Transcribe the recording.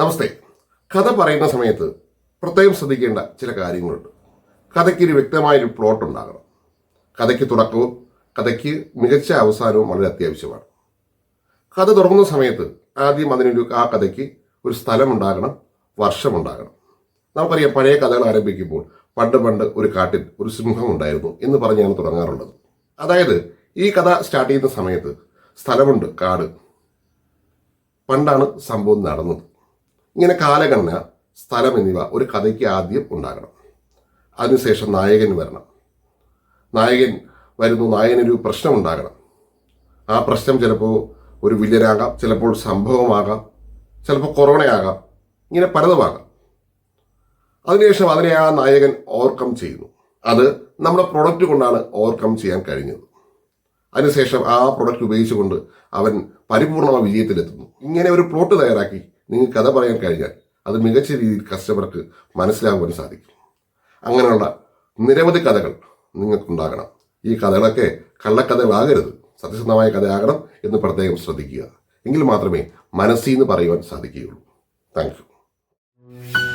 നമസ്തേ. കഥ പറയുന്ന സമയത്ത് പ്രത്യേകം ശ്രദ്ധിക്കേണ്ട ചില കാര്യങ്ങളുണ്ട്. കഥയ്ക്ക് ഒരു വ്യക്തമായൊരു പ്ലോട്ട് ഉണ്ടാകണം. കഥയ്ക്ക് തുടക്കവും കഥയ്ക്ക് മികച്ച അവസാനവും വളരെ അത്യാവശ്യമാണ്. കഥ തുടങ്ങുന്ന സമയത്ത് ആദ്യം അതിനൊരു ആ കഥയ്ക്ക് ഒരു സ്ഥലമുണ്ടാകണം വർഷമുണ്ടാകണം. നമുക്കറിയാം പഴയ കഥകൾ ആരംഭിക്കുമ്പോൾ പണ്ട് പണ്ട് ഒരു കാട്ടിൽ ഒരു സിംഹം ഉണ്ടായിരുന്നു എന്ന് പറഞ്ഞാണ് തുടങ്ങാറുള്ളത്. അതായത് ഈ കഥ സ്റ്റാർട്ട് ചെയ്യുന്ന സമയത്ത് സ്ഥലമുണ്ട് കാട്. പണ്ടാണ് സംഭവം നടന്നത്. ഇങ്ങനെ കാലഗണന സ്ഥലം എന്നിവ ഒരു കഥയ്ക്ക് ആദ്യം ഉണ്ടാകണം. അതിനുശേഷം നായകൻ വരണം. നായകൻ വരുന്നു നായകനൊരു പ്രശ്നം ഉണ്ടാകണം. ആ പ്രശ്നം ചിലപ്പോൾ ഒരു വില്ലനാകാം ചിലപ്പോൾ സംഭവമാകാം ചിലപ്പോൾ കൊറോണയാകാം ഇങ്ങനെ പലതുമാകാം. അതിനുശേഷം അതിനെ ആ നായകൻ ഓവർകം ചെയ്യുന്നു. അത് നമ്മുടെ പ്രൊഡക്റ്റ് കൊണ്ടാണ് ഓവർകം ചെയ്യാൻ കഴിഞ്ഞത്. അതിനുശേഷം ആ പ്രൊഡക്റ്റ് ഉപയോഗിച്ചുകൊണ്ട് അവൻ പരിപൂർണമായ വിജയത്തിലെത്തുന്നു. ഇങ്ങനെ ഒരു പ്ലോട്ട് തയ്യാറാക്കി നിങ്ങൾക്ക് കഥ പറയാൻ കഴിഞ്ഞാൽ അത് മികച്ച രീതിയിൽ കസ്റ്റമർക്ക് മനസ്സിലാകുവാൻ സാധിക്കും. അങ്ങനെയുള്ള നിരവധി കഥകൾ നിങ്ങൾക്കുണ്ടാകണം. ഈ കഥകളൊക്കെ കള്ളക്കഥകളാകരുത്. സത്യസന്ധമായ കഥയാകണം എന്ന് പ്രത്യേകം ശ്രദ്ധിക്കുക. എങ്കിൽ മാത്രമേ മനസ്സിൽ നിന്ന് പറയുവാൻ സാധിക്കുകയുള്ളൂ. Thank you.